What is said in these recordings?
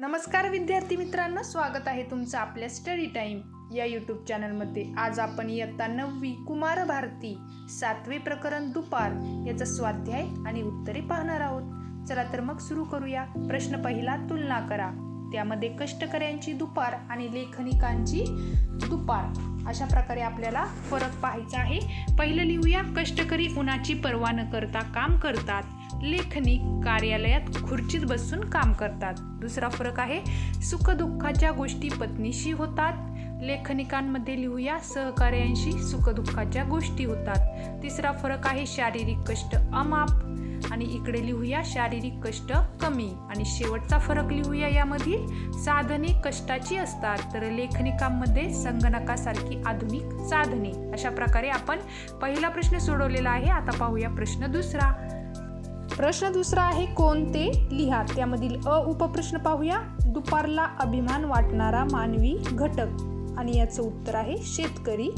नमस्कार विद्यार्थी मित्रांनो स्वागत आहे तुमचं आपल्या स्टडी टाईम या यूट्यूब चॅनलमध्ये आज आपण इयत्ता नववी कुमार भारती सातवे प्रकरण दुपार याचा स्वाध्याय आणि उत्तरे पाहणार आहोत. चला तर मग सुरू करूया. प्रश्न पहिला तुलना करा. त्यामध्ये कष्टकऱ्यांची दुपार आणि लेखनिकांची दुपार. अशा प्रकारे आपल्याला फरक पाहायचा आहे. पहिलं लिहूया कष्टकरी उन्हाची पर्वा न करता काम करतात. लेखनिक कार्यालयात खुर्चीत बसून काम करतात. दुसरा फरक आहे सुखदुःखाच्या गोष्टी पत्नीशी होतात. लेखनिकांमध्ये लिहूया सहकार्यांशी सुखदुःखाच्या गोष्टी होतात. तिसरा फरक आहे शारीरिक कष्ट अमाप. आणि इकडे लिहूया शारीरिक कष्ट कमी. आणि शेवटचा फरक लिहूया यामधील साधने कष्टाची असतात. तर लेखनिकांमध्ये संगणकासारखी आधुनिक साधने. अशा प्रकारे आपण पहिला प्रश्न सोडवलेला आहे. आता पाहूया प्रश्न दुसरा. प्रश्न दुसरा आहे कोणते लिहा? त्यामधील अ उपप्रश्न पाहूया. दुपारला अभिमान वाटणारा मानवी घटक. आणि याचं उत्तर आहे शेतकरी.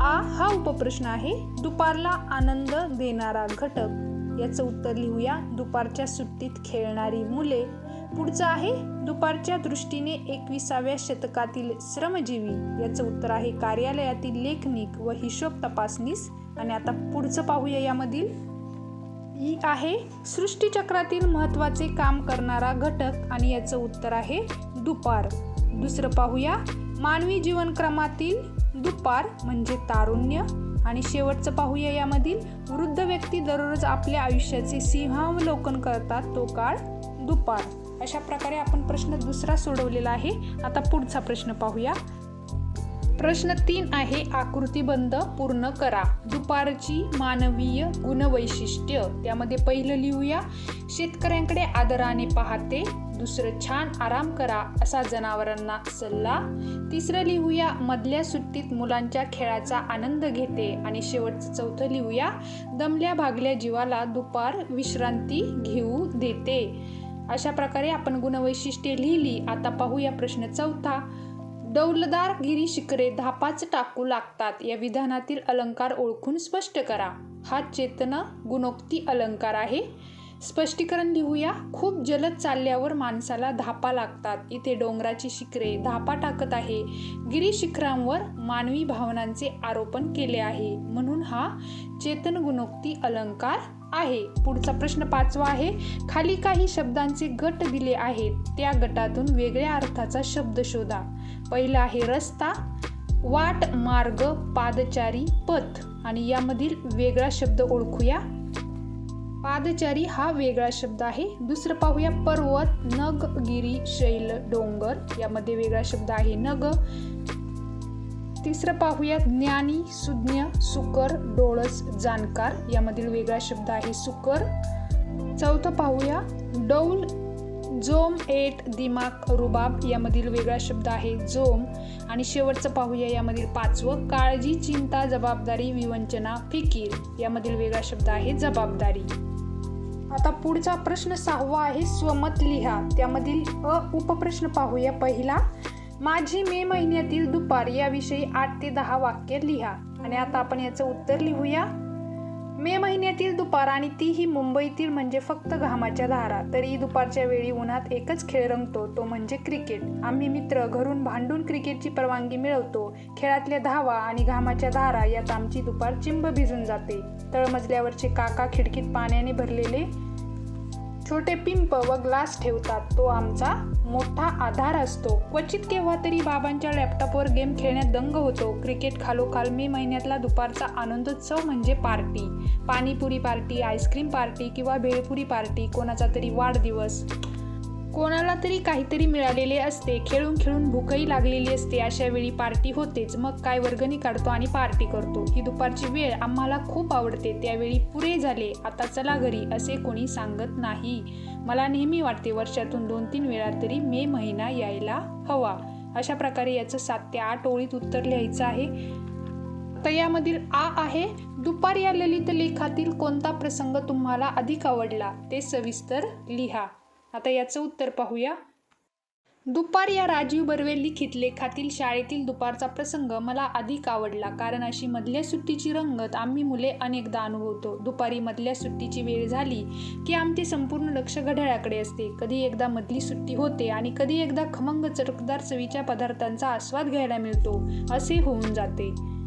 आ हा उपप्रश्न आहे दुपारला आनंद देणारा घटक. याचं उत्तर लिहूया. दुपारच्या सुट्टीत खेळणारी मुले पुढचं आहे दुपारच्या दृष्टीने एकविसाव्या शतकातील श्रमजीवी. याचं उत्तर आहे कार्यालयातील लेखनिक व हिशोब तपासनीस आणि आता पुढचं पाहूया यामधील. ई आहे सृष्टीचक्रातील महत्त्वाचे काम करणारा घटक. आणि याचं उत्तर आहे दुपार. दुसरं पाहूया मानवी जीवनक्रमातील दुपार म्हणजे तारुण्य. आणि शेवटचं पाहूया यामधील. वृद्ध व्यक्ती दररोज आपल्या आयुष्याचे सिंहावलोकन करतात तो काळ दुपार. अशा प्रकारे आपण प्रश्न दुसरा सोडवलेला आहे. आता पुढचा प्रश्न पाहूया. प्रश्न तीन आहे आकृतीबंध पूर्ण करा. दुपारची मानवीय गुणवैशिष्ट्य. त्यामध्ये पहिलं लिहूया. शेतकऱ्यांकडे आदराने पाहते. दुसरं छान आराम करा असा जनावरांना सल्ला. तिसरं लिहूया मधल्या सुट्टीत मुलांच्या खेळाचा आनंद घेते. आणि शेवटचं चौथं लिहूया दमल्या भागल्या जीवाला दुपार विश्रांती घेऊ देते. अशा प्रकारे आपण गुणवैशिष्ट्ये लिहिली. आता पाहूया प्रश्न चौथा. डौलदार गिरी शिखरे धापाच टाकू लागतात. या विधानातील अलंकार ओळखून स्पष्ट करा. हा चेतन गुणोक्ती अलंकार आहे. स्पष्टीकरण लिहूया. खूप जलद चालल्यावर माणसाला धापा लागतात. इथे डोंगराची शिखरे धापा टाकत आहे. गिरी शिखरांवर मानवी भावनांचे आरोपण केले आहे. म्हणून हा चेतन गुणोक्ती अलंकार आहे. पुढचा प्रश्न पाचवा आहे. खाली काही शब्दांचे गट दिले आहेत. त्या गटातून वेगळ्या अर्थाचा शब्द शोधा. पहिला आहे रस्ता वाट मार्ग पादचारी पथ. आणि यामधील वेगळा शब्द ओळखूया. पादचारी हा वेगळा शब्द आहे. दुसरं पाहूया पर्वत नग गिरी शैल डोंगर. यामध्ये वेगळा शब्द आहे. नग. तिसरं पाहूया ज्ञानी सुज्ञ सुकर डोळस जाणकार. यामधील वेगळा शब्द आहे सुकर. चौथं पाहूया डौल जोम एट दिमाग रुबाब. यामधील वेगळा शब्द आहे जोम. आणि शेवटचं पाहूया यामधील पाचवं काळजी चिंता जबाबदारी विवंचना फिकीर. यामधील वेगळा शब्द आहे जबाबदारी. आता पुढचा प्रश्न सहावा आहे स्वमत लिहा. त्यामधील अ उपप्रश्न पाहूया. पहिला माझी मे महिन्यातील दुपार याविषयी आठ ते दहा वाक्य लिहा. आणि आता आपण याचं उत्तर लिहूया. मे महिन्यातील दुपार आणि तीही मुंबईतील म्हणजे फक्त घामाच्या धारा. तरी दुपारच्या वेळी उन्हात एकच खेळ रंगतो तो म्हणजे क्रिकेट. आम्ही मित्र घरून भांडून क्रिकेटची परवानगी मिळवतो. खेळातल्या धावा आणि घामाच्या धारा यात आमची दुपार चिंब भिजून जाते. तळमजल्यावरचे काका खिडकीत पाण्याने भरलेले छोटे पिंप व ग्लास ठेवतात तो आमचा मोठा आधार असतो. क्वचित केव्हा तरी बाबांच्या लॅपटॉपवर गेम खेळण्यात दंग होतो. क्रिकेट खालोखाल मे महिन्यातला दुपारचा आनंदोत्सव म्हणजे party panipuri party ice cream party किंवा भेळपुरी पार्टी कोणाचा तरी वाढदिवस. कोणाला तरी काहीतरी मिळालेले असते. खेळून खेळून भूकही लागलेली असते. अशा वेळी पार्टी होतेच. मग काय वर्गणी काढतो आणि पार्टी करतो. ही दुपारची वेळ आम्हाला खूप आवडते. त्यावेळी पुरे झाले. आता चला घरी असे कोणी सांगत नाही. मला नेहमी वाटते वर्षातून दोन तीन वेळा तरी मे महिना यायला हवा. अशा प्रकारे याचं सात ते आठ ओळीत उत्तर लिहायचं आहे. तर यामधील आ आहे दुपार या ललित लेखातील कोणता प्रसंग तुम्हाला अधिक आवडला? ते सविस्तर लिहा. आता याचं उत्तर पाहूया. दुपार या राजीव बर्वे लिखित लेखातील शाळेतील दुपारचा प्रसंग मला अधिक आवडला कारण अशी मधल्या सुट्टीची रंगत आम्ही मुले अनेकदा अनुभवतो. दुपारी मधल्या सुट्टीची वेळ झाली की आमचे संपूर्ण लक्ष घड्याळाकडे असते. कधी एकदा मधली सुट्टी होते आणि कधी एकदा खमंग चरकदार चवीच्या पदार्थांचा आस्वाद घ्यायला मिळतो असे होऊन जाते.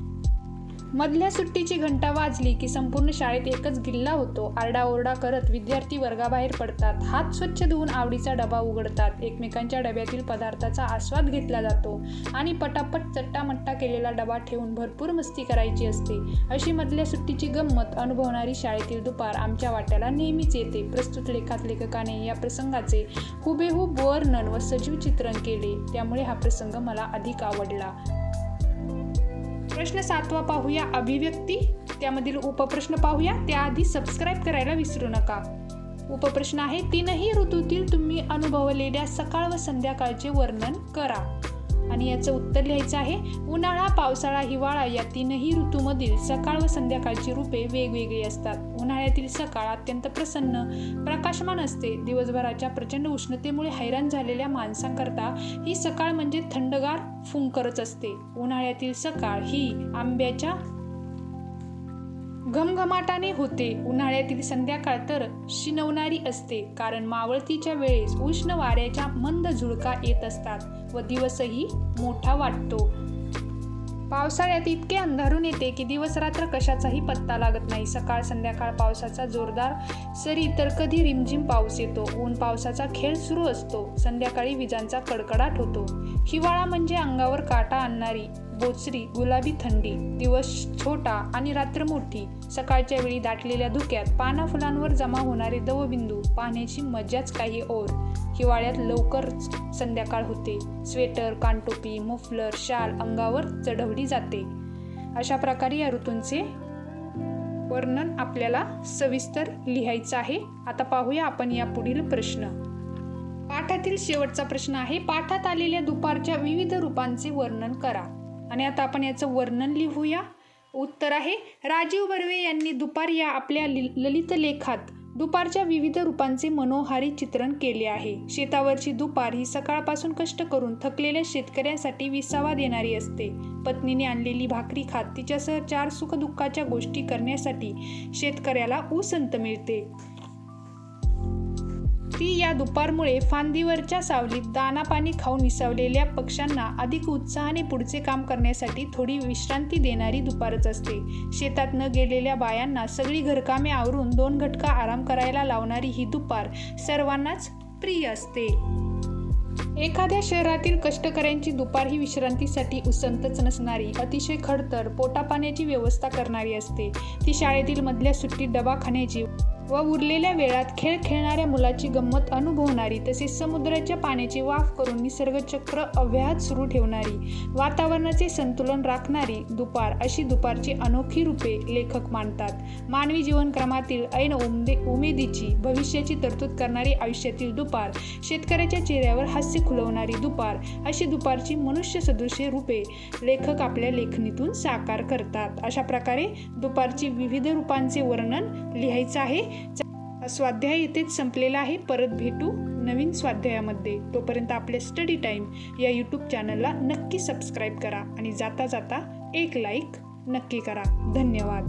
मधल्या सुट्टीची घंटा वाजली की संपूर्ण शाळेत एकच गिल्ला होतो. आरडाओरडा करत विद्यार्थी वर्गाबाहेर पडतात. हात स्वच्छ धुवून आवडीचा डबा उघडतात. एकमेकांच्या डब्यातील पदार्थाचा आस्वाद घेतला जातो आणि पटापट चट्टामट्टा केलेला डबा ठेवून भरपूर मस्ती करायची असते. अशी मधल्या सुट्टीची गंमत अनुभवणारी शाळेतील दुपार आमच्या वाट्याला नेहमीच येते. प्रस्तुत लेखात लेखकाने या प्रसंगाचे हुबेहूब वर्णन व सजीव चित्रण केले. त्यामुळे हा प्रसंग मला अधिक आवडला. प्रश्न सातवा पाहूया अभिव्यक्ती. त्यामधील उपप्रश्न पाहूया. त्याआधी सबस्क्राईब करायला विसरू नका. उपप्रश्न आहे तीनही ऋतूतील तुम्ही अनुभवलेल्या सकाळ व संध्याकाळचे वर्णन करा. आणि याचं उत्तर लिहायचं आहे उन्हाळा पावसाळा हिवाळा या तीनही ऋतूमधील सकाळ व संध्याकाळची रूपे वेगवेगळी असतात. उन्हाळ्यातील सकाळ अत्यंत प्रसन्न प्रकाशमान असते. दिवसभराच्या प्रचंड उष्णतेमुळे हैराण झालेल्या माणसांकरता ही सकाळ म्हणजे थंडगार फुंकरच असते. उन्हाळ्यातील सकाळ ही आंब्याच्या घमघमाटाने होते. उन्हाळ्यातील संध्याकाळ तर शिनवणारी असते. कारण मावळतीच्या वेळेस उष्ण वाऱ्याच्या मंद झुळका येत असतात व दिवसही मोठा वाटतो. पावसाळ्यात इतके अंधारून येते की दिवस रात्र कशाचाही पत्ता लागत नाही. सकाळ संध्याकाळ पावसाचा जोरदार सरी तर कधी रिमझिम पाऊस येतो. ऊन पावसाचा खेळ सुरू असतो. संध्याकाळी विजांचा कडकडाट होतो. हिवाळा म्हणजे अंगावर काटा आणणारी बोचरी गुलाबी थंडी दिवस छोटा आणि रात्र मोठी सकाळच्या वेळी दाटलेल्या धुक्यात पाना फुलांवर जमा होणारे दवबिंदू पाहण्याची मजाच काही ओर. हिवाळ्यात लवकरच संध्याकाळ होते. स्वेटर कानटोपी मुफलर शाल अंगावर चढवली जाते. अशा प्रकारे या ऋतूंचे वर्णन आपल्याला सविस्तर लिहायचं आहे. आता पाहूया आपण या पुढील प्रश्न. पाठातील शेवटचा प्रश्न आहे. पाठात आलेल्या दुपारच्या विविध रूपांचे वर्णन करा. आणि आता आपण याचं वर्णन लिहूया. उत्तर आहे राजीव बर्वे यांनी दुपार या आपल्या ललित लेखात दुपारच्या विविध रूपांचे मनोहारी चित्रण केले आहे. शेतावरची दुपार ही सकाळपासून कष्ट करून थकलेल्या शेतकऱ्यांसाठी विसावा देणारी असते. पत्नीने आणलेली भाकरी खात तिच्यासह चार सुखदुःखाच्या गोष्टी करण्यासाठी शेतकऱ्याला उसंत मिळते. ती या दुपारमुळे फांदीवरच्या सावलीत दानापाणी खाऊन विसावलेल्या पक्ष्यांना अधिक उत्साहाने पुढचे काम करण्यासाठी थोडी विश्रांती देणारी दुपारच असते. शेतात न गेलेल्या बायांना सगळी घरकामे आवरून दोन घटका आराम करायला लावणारी ही दुपार सर्वांनाच प्रिय असते. एखाद्या शहरातील कष्टकऱ्यांची दुपार ही विश्रांतीसाठी उसंतच नसणारी अतिशय खडतर पोटापाण्याची व्यवस्था करणारी असते. ती शाळेतील मधल्या सुट्टीत डबा खाण्याची व उरलेल्या वेळात खेळ खेळणाऱ्या मुलाची गंमत अनुभवणारी तसेच समुद्राच्या पाण्याची वाफ करून निसर्गचक्र अव्याहत सुरू ठेवणारी वातावरणाचे संतुलन राखणारी दुपार अशी दुपारची अनोखी रूपे लेखक मांडतात मानवी जीवनक्रमातील ऐन उमदे उमेदीची भविष्याची तरतूद करणारी आयुष्यातील दुपार शेतकऱ्याच्या चेहऱ्यावर हास्य खुलवणारी दुपार अशी दुपारची मनुष्य सदृश्य रूपे लेखक आपल्या लेखणीतून साकार करतात. अशा प्रकारे दुपारची विविध रूपांचे वर्णन लिहायचं आहे. स्वाध्याय इथेच संपलेला आहे. परत भेटू नवीन स्वाध्यायामध्ये. तोपर्यंत आपल्या स्टडी टाईम या यूट्यूब चॅनलला नक्की सबस्क्राईब करा आणि जाता जाता एक लाईक नक्की करा. धन्यवाद.